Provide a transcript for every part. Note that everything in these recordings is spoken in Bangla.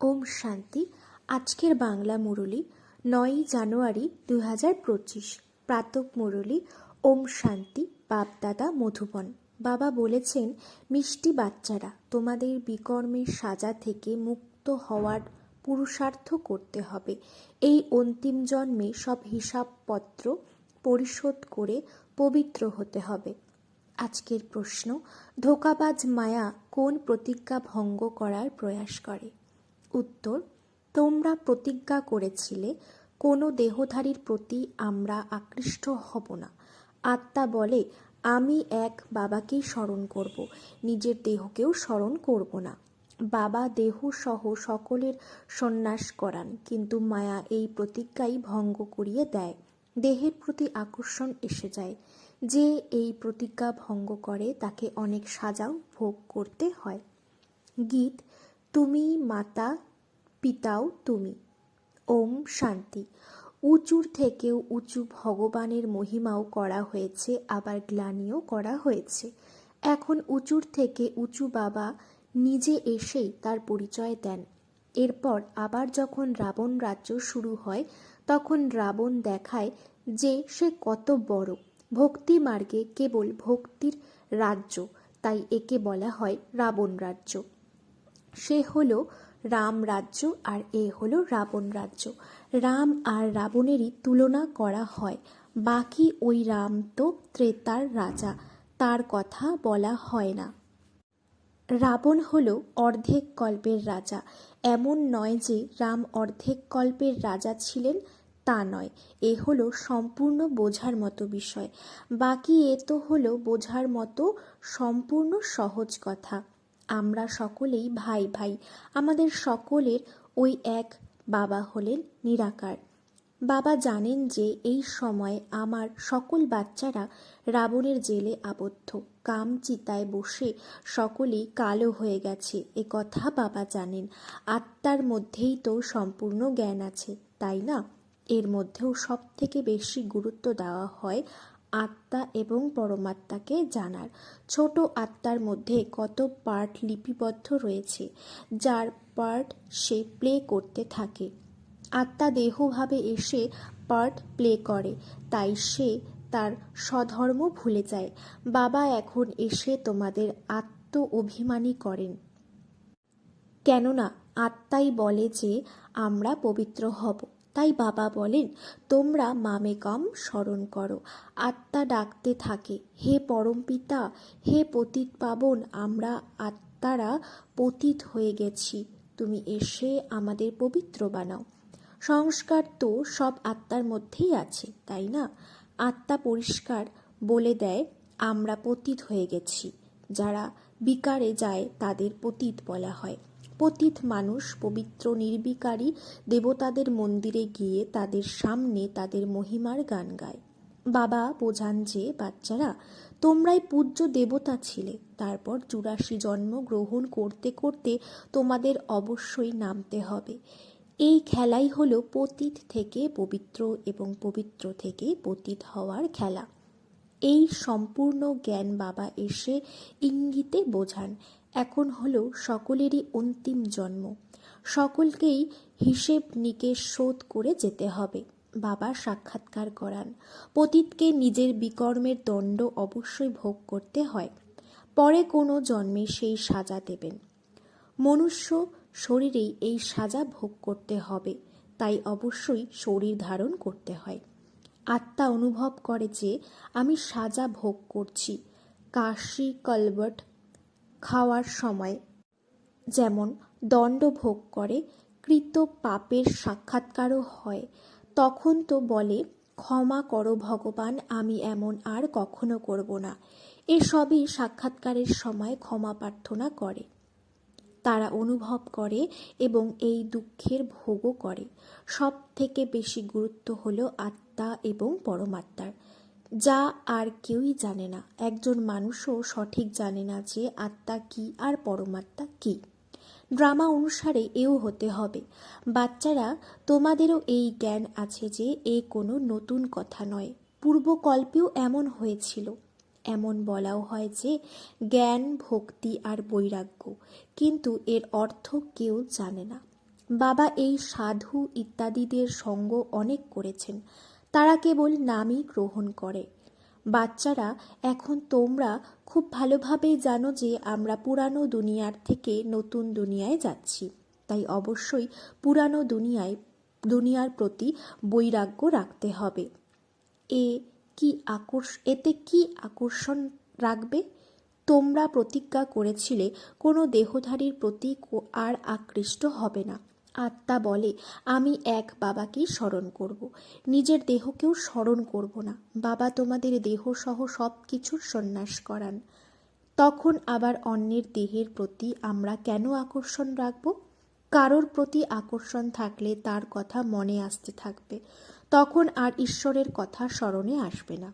ওম শান্তি। আজকের বাংলা মুরলি, নয়ই জানুয়ারি দু হাজার পঁচিশ। প্রাতক মুরলি, ওম শান্তি, বাপদাদা মধুবন। বাবা বলেছেন, মিষ্টি বাচ্চারা, তোমাদের বিকর্মের সাজা থেকে মুক্ত হওয়ার পুরুষার্থ করতে হবে। এই অন্তিম জন্মে সব হিসাবপত্র পরিশোধ করে পবিত্র হতে হবে। আজকের প্রশ্ন, ধোকাবাজ মায়া কোন প্রতিজ্ঞা ভঙ্গ করার প্রয়াস করে? উত্তর, তোমরা প্রতিজ্ঞা করেছিলে, কোনো দেহধারীর প্রতি আমরা আকৃষ্ট হব না। আত্মা বলে, আমি এক বাবাকেই স্মরণ করব, নিজের দেহকেও স্মরণ করব না। বাবা দেহ সহ সকলের সন্ন্যাস করান, কিন্তু মায়া এই প্রতিজ্ঞাই ভঙ্গ করিয়ে দেয়। দেহের প্রতি আকর্ষণ এসে যায়। যে এই প্রতিজ্ঞা ভঙ্গ করে, তাকে অনেক সাজাও ভোগ করতে হয়। গীত তুমি মাতা, পিতাও তুমি। ওম শান্তি। উঁচুর থেকেও উঁচু ভগবানের মহিমাও করা হয়েছে, আবার গ্লানিও করা হয়েছে। এখন উঁচুর থেকে উঁচু বাবা নিজে এসেই তার পরিচয় দেন। এরপর আবার যখন রাবণ রাজ্য শুরু হয়, তখন রাবণ দেখায় যে সে কত বড়। ভক্তি মার্গে কেবল ভক্তির রাজ্য, তাই একে বলা হয় রাবণ রাজ্য। সে হলো রাম রাজ্য আর এ হলো রাবণ রাজ্য। রাম আর রাবণেরই তুলনা করা হয়। বাকি ওই রাম তো ত্রেতার রাজা, তার কথা বলা হয় না। রাবণ হলো অর্ধেক কল্পের রাজা। এমন নয় যে রাম অর্ধেক কল্পের রাজা ছিলেন, তা নয়। এ হলো সম্পূর্ণ বোঝার মতো বিষয়। বাকি এ তো হলো বোঝার মতো সম্পূর্ণ সহজ কথা। আমরা সকলেই ভাই ভাই। আমাদের সকলের ওই এক বাবা হলেন নিরাকার। বাবা জানেন যে এই সময় আমার সকল বাচ্চারা রাবণের জেলে আবদ্ধ। কাম চিতায় বসে সকলেই কালো হয়ে গেছে, এ কথা বাবা জানেন। আত্মার মধ্যেই তো সম্পূর্ণ জ্ঞান আছে, তাই না? এর মধ্যেও সব থেকে বেশি গুরুত্ব দেওয়া হয় আত্মা এবং পরমাত্মাকে জানার। ছোট আত্মার মধ্যে কত পার্ট লিপিবদ্ধ রয়েছে, যার পার্ট সে প্লে করতে থাকে। আত্মা দেহভাবে এসে পার্ট প্লে করে, তাই সে তার স্বধর্ম ভুলে যায়। বাবা এখন এসে তোমাদের আত্ম অভিমানী করেন। কেননা আত্মাই বলে যে আমরা পবিত্র হব। তাই বাবা বলেন, তোমরা মামে মামেকম স্মরণ করো। আত্মা ডাকতে থাকে, হে পরমপিতা, হে পতিত পাবন, আমরা আত্মারা পতিত হয়ে গেছি। তুমি এসে আমাদের পবিত্র বানাও। সংস্কার তো সব আত্মার মধ্যেই আছে, তাই না? আত্মা পরিষ্কার বলে দেয়, আমরা পতিত হয়ে গেছি। যারা বিকারে যায়, তাদের পতিত বলা হয়। পতিত মানুষ, পবিত্র, নির্বিকারী দেবতাদের মন্দিরে গিয়ে তাদের সামনে তাদের মহিমার গান গায়। বাবা বোঝান যে, বাচ্চারা, তোমরাই পূজ্য দেবতা ছিলে। তারপর চুরাশি জন্ম গ্রহণ করতে করতে তোমাদের অবশ্যই নামতে হবে। এই খেলাই হলো পতিত থেকে পবিত্র এবং পবিত্র থেকে পতিত হওয়ার খেলা। এই সম্পূর্ণ জ্ঞান বাবা এসে ইঙ্গিতে বোঝান এখন হলো সকলেরই অন্তিম জন্ম। সকলকেই হিসেব নিকেশ শোধ করে যেতে হবে, বাবা সাক্ষাৎকার করান। পতিতকে নিজের বিকর্মের দণ্ড অবশ্যই ভোগ করতে হয়। পরে কোনো জন্মে সেই সাজা দেবেন। মনুষ্য শরীরেই এই সাজা ভোগ করতে হবে, তাই অবশ্যই শরীর ধারণ করতে হয়। আত্মা অনুভব করে যে, আমি সাজা ভোগ করছি। কাশি, কলবট খাওয়ার সময়। যেমন দণ্ড ভোগ করে, কৃত পাপের সাক্ষাৎকারও হয়। তখন তো বলে, ক্ষমা করো ভগবান, আমি এমন আর কখনো করব না। এসবই সাক্ষাৎকারের সময় ক্ষমা প্রার্থনা করে। তারা অনুভব করে এবং এই দুঃখের ভোগও করে। সব থেকে বেশি গুরুত্ব হলো আত্মা এবং পরমাত্মার। যা আর কেউই জানে না। একজন মানুষও সঠিক জানে না যে আত্মা কি আর পরমাত্মা কি। ড্রামা অনুসারে এও হতে হবে। বাচ্চারা, তোমাদেরও এই জ্ঞান আছে যে এ কোনো নতুন কথা নয়। পূর্বকল্পেও এমন হয়েছিল। এমন বলাও হয় যে জ্ঞান, ভক্তি আর বৈরাগ্য, কিন্তু এর অর্থ কেউ জানে না। বাবা এই সাধু ইত্যাদিদের সঙ্গ অনেক করেছেন। তারা কেবল নামই গ্রহণ করে। বাচ্চারা, এখন তোমরা খুব ভালোভাবেই জানো যে আমরা পুরানো দুনিয়ার থেকে নতুন দুনিয়ায় যাচ্ছি। তাই অবশ্যই পুরানো দুনিয়ায়, দুনিয়ার প্রতি বৈরাগ্য রাখতে হবে। এ কি আকর্ষ, এতে কি আকর্ষণ রাখবে? তোমরা প্রতিজ্ঞা করেছিলে কোনো দেহধারীর প্রতি আর আকৃষ্ট হবে না। আত্মা বলে, আমি এক বাবাকেই স্মরণ করব। নিজের দেহকেও স্মরণ করব না। বাবা তোমাদের দেহ সহ সব কিছুর সন্ন্যাস করান। তখন আবার অন্যের দেহের প্রতি আমরা কেন আকর্ষণ রাখব? কারোর প্রতি আকর্ষণ থাকলে তার কথা মনে আসতে থাকবে। তখন আর ঈশ্বরের কথা স্মরণে আসবে না।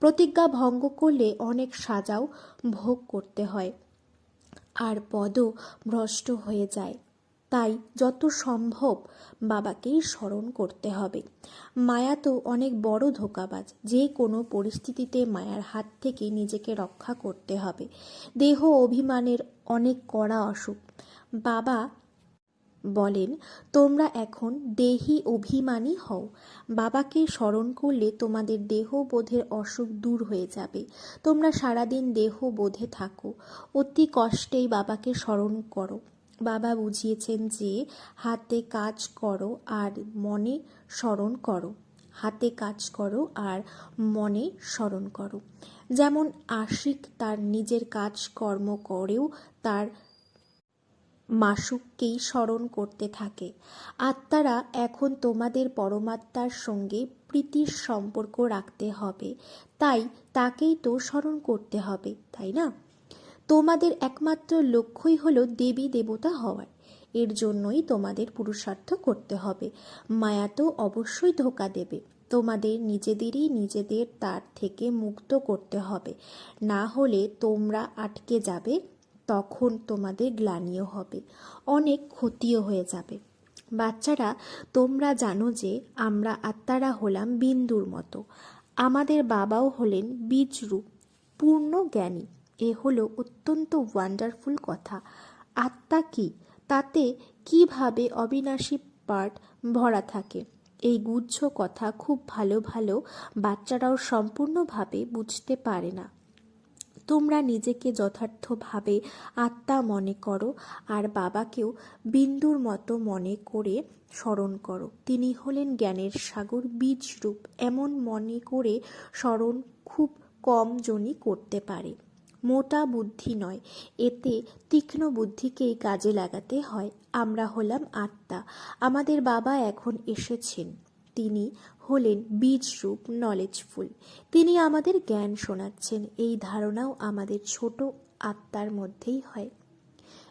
প্রতিজ্ঞা ভঙ্গ করলে অনেক সাজাও ভোগ করতে হয়। আর পদও ভ্রষ্ট হয়ে যায়। তাই যত সম্ভব বাবাকেই স্মরণ করতে হবে। মায়া তো অনেক বড় ধোকাবাজ। যে কোনো পরিস্থিতিতে মায়ার হাত থেকে নিজেকে রক্ষা করতে হবে। দেহ অভিমানের অনেক কড়া অসুখ। বাবা বলেন, তোমরা এখন দেহি অভিমানী হও। বাবাকে স্মরণ করলে তোমাদের দেহবোধের অসুখ দূর হয়ে যাবে। তোমরা সারাদিন দেহবোধে থাকো। অতি কষ্টেই বাবাকে স্মরণ করো। বাবা বুঝিয়েছেন যে, হাতে কাজ করো আর মনে স্মরণ করো। হাতে কাজ করো আর মনে স্মরণ করো। যেমন আশিক তার নিজের কাজ কর্ম করেও তার মাসুককেই স্মরণ করতে থাকে। আত্মারা এখন তোমাদের পরমাত্মার সঙ্গে প্রীতির সম্পর্ক রাখতে হবে। তাই তাকেই তো স্মরণ করতে হবে, তাই না? তোমাদের একমাত্র লক্ষ্যই হলো দেবী দেবতা হওয়ার। এর জন্যই তোমাদের পুরুষার্থ করতে হবে। মায়া তো অবশ্যই ধোকা দেবে। তোমাদের নিজেদেরই নিজেদের তার থেকে মুক্ত করতে হবে। না হলে তোমরা আটকে যাবে, তখন তোমাদের গ্লানিও হবে। অনেক ক্ষতিও হয়ে যাবে। বাচ্চারা, তোমরা জানো যে আমরা আত্মারা হলাম বিন্দুর মতো। আমাদের বাবাও হলেন বীজরূপ, পূর্ণ জ্ঞানী। এ হলো অত্যন্ত ওয়ান্ডারফুল কথা। আত্মা কি? তাতে কীভাবে অবিনাশী পার্ট ভরা থাকে? এই গুচ্ছ কথা খুব ভালো ভালো বাচ্চারাও সম্পূর্ণভাবে বুঝতে পারে না। তোমরা নিজেকে যথার্থভাবে আত্মা মনে করো আর বাবাকেও বিন্দুর মতো মনে করে স্মরণ করো। তিনি হলেন জ্ঞানের সাগর, বীজরূপ। এমন মনে করে স্মরণ খুব কম জনই করতে পারে। মোটা বুদ্ধি নয়, এতে তীক্ষ্ণ বুদ্ধিকেই কাজে লাগাতে হয়। আমরা হলাম আত্মা। আমাদের বাবা এখন এসেছেন। তিনি হলেন বীজরূপ নলেজফুল তিনি আমাদের জ্ঞান শোনাচ্ছেন। এই ধারণাও আমাদের ছোট আত্মার মধ্যেই হয়।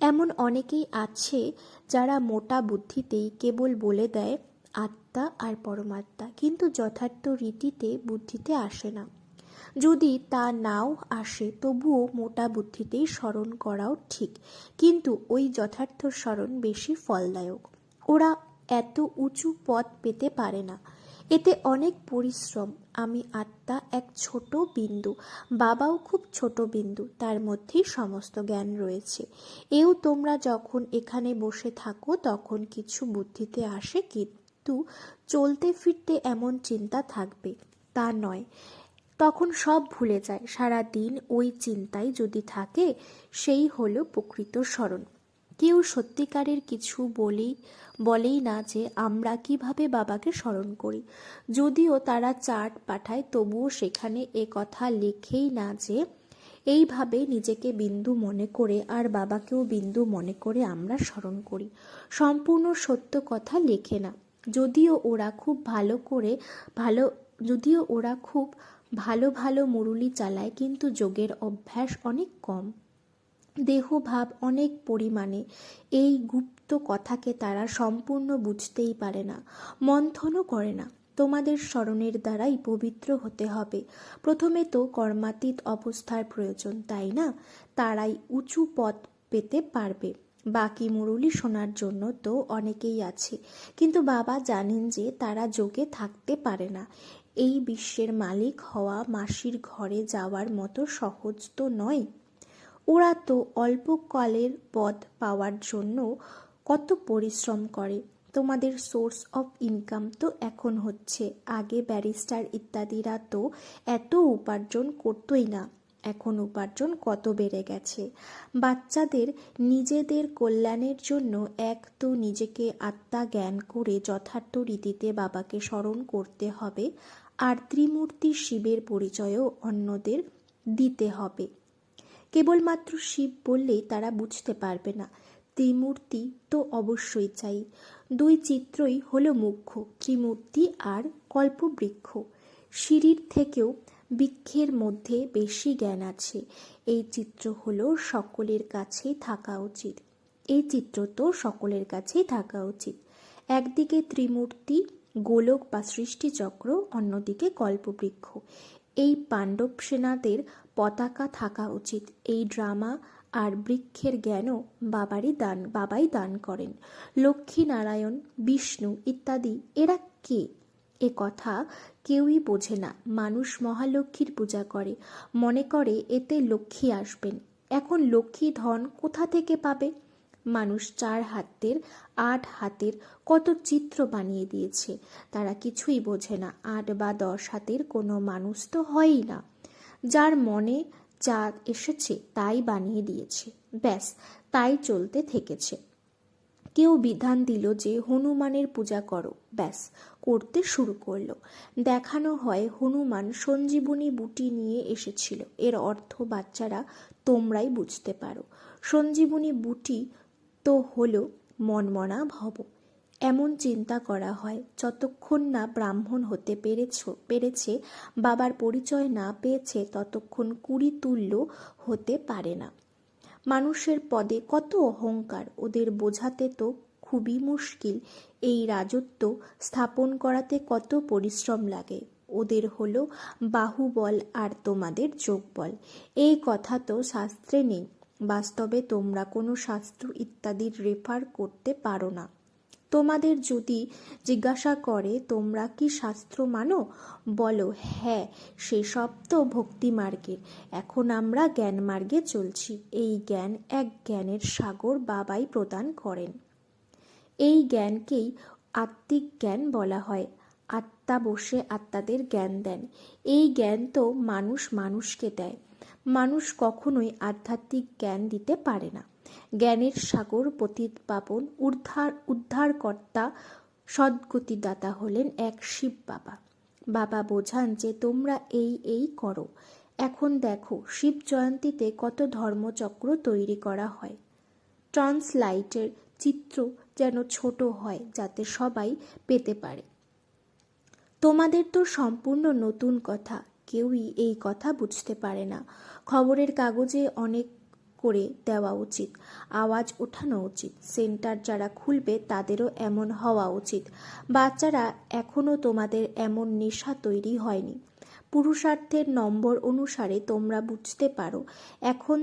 এমন অনেকেই আছে যারা মোটা বুদ্ধিতেই কেবল বলে দেয়, আত্মা আর পরমাত্মা। কিন্তু যথার্থ রীতিতে বুদ্ধিতে আসে না। যদি তা নাও আসে, তবুও মোটা বুদ্ধিতেই স্মরণ করাও ঠিক। কিন্তু ওই যথার্থ স্মরণ বেশি ফলদায়ক। ওরা এত উঁচু পথ পেতে পারে না। এতে অনেক পরিশ্রম। আমি আত্মা এক ছোট বিন্দু, বাবাও খুব ছোট বিন্দু, তার মধ্যেই সমস্ত জ্ঞান রয়েছে। এও তোমরা যখন এখানে বসে থাকো, তখন কিছু বুদ্ধিতে আসে, কিন্তু চলতে ফিরতে এমন চিন্তা থাকবে। তা নয়। তখন সব ভুলে যায়। সারা দিন ওই চিন্তায় যদি থাকে, সেই হলো প্রকৃত স্মরণ। কেউ সত্যিকারের কিছু বলেই বলেই না যে আমরা কীভাবে বাবাকে স্মরণ করি। যদিও তারা চার্ট পাঠায়, তবুও সেখানে এ কথা লেখেই না যে, এইভাবে নিজেকে বিন্দু মনে করে আর বাবাকেও বিন্দু মনে করে আমরা স্মরণ করি। সম্পূর্ণ সত্য কথা লেখে না। যদিও ওরা খুব ভালো করে, ভালো, যদিও ওরা খুব ভালো ভালো মুরুলি চালায়, কিন্তু যোগের অভ্যাস অনেক কম। দেহভাব অনেক পরিমাণে। এই গুপ্ত কথাকে তারা সম্পূর্ণ বুঝতেই পারে না, মন্থনও করে না। তোমাদের স্মরণের দ্বারাই পবিত্র হতে হবে। প্রথমে তো কর্মাতীত অবস্থার প্রয়োজন, তাই না? তারাই উঁচু পথ পেতে পারবে। বাকি মুরুলি শোনার জন্য তো অনেকেই আছে। কিন্তু বাবা জানেন যে তারা যোগে থাকতে পারে না। এই বিশ্বের মালিক হওয়া মাসির ঘরে যাওয়ার মতো সহজ তো নয়। ওরা তো অল্পকালের পদ পাওয়ার জন্য কত পরিশ্রম করে। তোমাদের সোর্স অফ ইনকাম তো এখন হচ্ছে। আগে ব্যারিস্টার ইত্যাদিরা তো এত উপার্জন করতোই না। এখন উপার্জন কত বেড়ে গেছে। বাচ্চাদের, নিজেদের কল্যাণের জন্য এক তো নিজেকে আত্মা জ্ঞান করে যথার্থ রীতিতে বাবাকে স্মরণ করতে হবে। আর ত্রিমূর্তি শিবের পরিচয়ও অন্যদের দিতে হবে। কেবলমাত্র শিব বললেই তারা বুঝতে পারবে না। ত্রিমূর্তি তো অবশ্যই চাই। দুই চিত্রই হলো মুখ্য, ত্রিমূর্তি আর কল্পবৃক্ষ। সিঁড়ির থেকেও বৃক্ষের মধ্যে বেশি জ্ঞান আছে। এই চিত্র হলো সকলের কাছেই থাকা উচিত। এই চিত্র তো সকলের কাছেই থাকা উচিত। একদিকে ত্রিমূর্তি গোলক বা সৃষ্টিচক্র, অন্যদিকে কল্পবৃক্ষ। এই পাণ্ডব সেনাদের পতাকা থাকা উচিত। এই ড্রামা আর বৃক্ষের জ্ঞানও বাবারই দান, বাবাই দান করেন। লক্ষ্মী নারায়ণ বিষ্ণু ইত্যাদি, এরা কে? এ কথা কেউই বোঝে না। মানুষ মহালক্ষ্মীর পূজা করে। মনে করে এতে লক্ষ্মী আসবেন। এখন লক্ষ্মী ধন কোথা থেকে পাবে? মানুষ চার হাতের, আট হাতের কত চিত্র বানিয়ে দিয়েছে, তারা কিছুই বোঝে না। আট বা দশ হাতের কোনো মানুষ তো হয়ই না। যার মনে যা এসেছে, তাই বানিয়ে দিয়েছে। ব্যাস, তাই চলতে থেকেছে। কেউ বিধান দিল যে, হনুমানের পূজা করো। ব্যাস, করতে শুরু করল। দেখানো হয়, হনুমান সঞ্জীবনী বুটি নিয়ে এসেছিল। এর অর্থ বাচ্চারা তোমরাই বুঝতে পারো। সঞ্জীবনী বুটি তো হলো মনমনা ভব। এমন চিন্তা করা হয়, যতক্ষণ না ব্রাহ্মণ হতে পেরেছ, পেরেছে, বাবার পরিচয় না পেয়েছে, ততক্ষণ কুড়ি তুল্য হতে পারে না। মানুষের পদে কত অহংকার, ওদের বোঝাতে তো খুবই মুশকিল, এই রাজত্ব স্থাপন করাতে কত পরিশ্রম লাগে। ওদের হলো বাহুবল আর তোমাদের যোগবল। এই কথা তো শাস্ত্রে নেই। বাস্তবে তোমরা কোনো শাস্ত্র ইত্যাদির রেফার করতে পারো না। তোমাদের যদি জিজ্ঞাসা করে, তোমরা কি শাস্ত্র মানো? বলো হ্যাঁ সেসব তো ভক্তি মার্গের এখন আমরা জ্ঞান মার্গে চলছি। এই জ্ঞান এক জ্ঞানের সাগর বাবাই প্রদান করেন। এই জ্ঞানকেই আত্মিক জ্ঞান বলা হয়। আত্মা বসে আত্মাদের জ্ঞান দেন। এই জ্ঞান তো মানুষ মানুষকে দেয়। মানুষ কখনোই আধ্যাত্মিক জ্ঞান দিতে পারে না। জ্ঞানের সাগর পতিত পাবন উদ্ধার উদ্ধারকর্তা সদ্গতিদাতা হলেন এক শিব বাবা। বাবা বোঝান যে তোমরা এই এই করো। এখন দেখো, শিব জয়ন্তীতে কত ধর্মচক্র তৈরি করা হয়। ট্রান্সলাইটের চিত্র যেন ছোট হয় যাতে সবাই পেতে পারে। তোমাদের তো সম্পূর্ণ নতুন কথা, কেউই এই কথা বুঝতে পারে না। খবরের কাগজে অনেক করে দেওয়া উচিত, আওয়াজ ওঠানো উচিত, সেন্টার যারা খুলবে তাদেরও এমন হওয়া উচিত। বাচ্চারা এখনও তোমাদের এমন নেশা তৈরি হয়নি। পুরুষার্থের নম্বর অনুসারে তোমরা বুঝতে পারো, এখন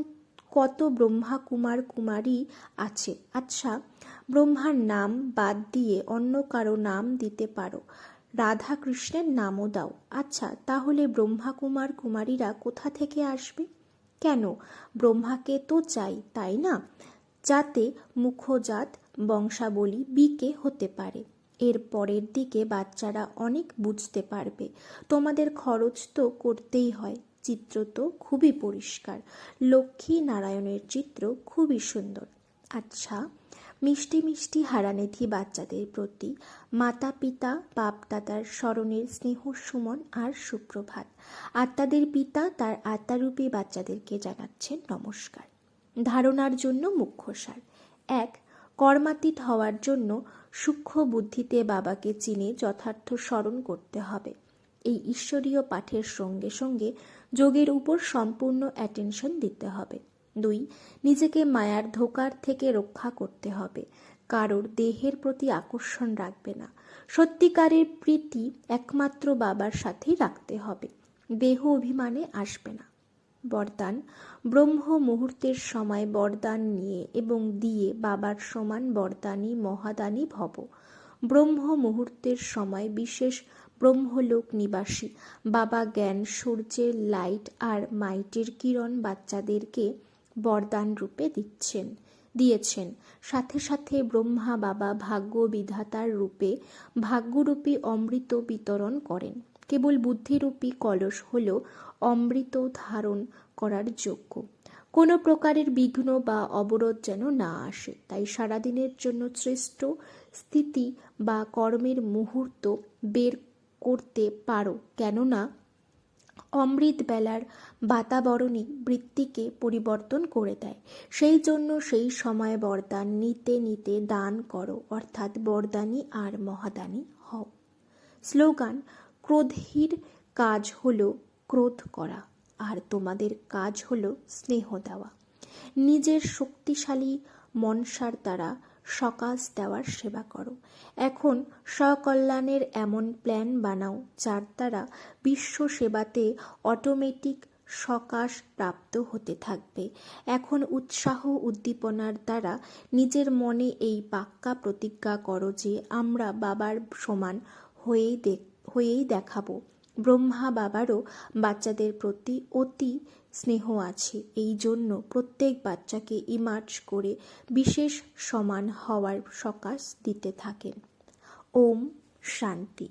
কত ব্রহ্মা কুমার কুমারী আছে। আচ্ছা ব্রহ্মার নাম বাদ দিয়ে অন্য কারও নাম দিতে পারো। রাধা কৃষ্ণের নামও দাও। আচ্ছা তাহলে ব্রহ্মা কুমার কুমারীরা কোথা থেকে আসবে? কেন? ব্রহ্মাকে তো চাই, তাই না? যাতে মুখজাত বংশাবলী বিকে হতে পারে। এর পরের দিকে বাচ্চারা অনেক বুঝতে পারবে। তোমাদের খরচ তো করতেই হয়। চিত্র তো খুবই পরিষ্কার। লক্ষ্মী নারায়ণের চিত্র খুবই সুন্দর। আচ্ছা মিষ্টি মিষ্টি হারানিধি বাচ্চাদের প্রতি মাতা পিতা বাপ দাদার স্মরণের স্নেহ সুমন আর সুপ্রভাত আত্মাদের পিতা, তার আত্মারূপী বাচ্চাদেরকে জানাচ্ছেন নমস্কার। ধারণার জন্য মুখ্য সার। এক, কর্মাতীত হওয়ার জন্য সূক্ষ্ম বুদ্ধিতে বাবাকে চিনে যথার্থ স্মরণ করতে হবে। এই ঈশ্বরীয় পাঠের সঙ্গে সঙ্গে যোগের উপর সম্পূর্ণ অ্যাটেনশন দিতে হবে। দুই, নিজেকে মায়ার ধোকার থেকে রক্ষা করতে হবে। কারোর দেহের প্রতি আকর্ষণ রাখবে না। সত্যিকারের প্রীতি একমাত্র বাবার সাথেই রাখতে হবে। দেহ অভিমানে আসবে না। বরদান, ব্রহ্ম মুহূর্তের সময় বরদান নিয়ে এবং দিয়ে বাবার সমান বরদানী, মহাদানী ভব। ব্রহ্ম মুহূর্তের সময় বিশেষ ব্রহ্মলোক নিবাসী। বাবা জ্ঞান, সূর্যের লাইট আর মাইটের কিরণ বাচ্চাদেরকে বরদান রূপে দিচ্ছেন, দিয়েছেন। সাথে সাথে ব্রহ্মা বাবা ভাগ্য বিধাতার রূপে ভাগ্যরূপী অমৃত বিতরণ করেন। কেবল বুদ্ধিরূপী কলস হল অমৃত ধারণ করার যোগ্য। কোনো প্রকারের বিঘ্ন বা অবরোধ যেন না আসে, তাই সারাদিনের জন্য শ্রেষ্ঠ স্থিতি বা কর্মের মুহূর্ত বের করতে পারো। কেননা অমৃত বেলার বাতাবরণই বৃত্তিকে পরিবর্তন করে দেয়। সেই জন্য সেই সময় বরদান নিতে নিতে দান করো, অর্থাৎ বরদানি আর মহাদানি হও। স্লোগান ক্রোধহীর কাজ হলো ক্রোধ করা, আর তোমাদের কাজ হলো স্নেহ দেওয়া। নিজের শক্তিশালী মনসার দ্বারা সকাশ দেওয়ার সেবা করো। এখন স্বকল্যাণের এমন প্ল্যান বানাও, যার দ্বারা বিশ্ব সেবাতে অটোমেটিক সকাশ প্রাপ্ত হতে থাকবে। এখন উৎসাহ উদ্দীপনার দ্বারা নিজের মনে এই পাক্কা প্রতিজ্ঞা করো যে আমরা বাবার সমান হয়েই দেখ হয়েই দেখাবো। ব্রহ্মা বাবারও বাচ্চাদের প্রতি অতি স্নেহ আছে। এই জন্য প্রত্যেক বাচ্চাকে ইমার্জ করে বিশেষ সমান হওয়ার সকাশ দিতে থাকেন। ওম শান্তি।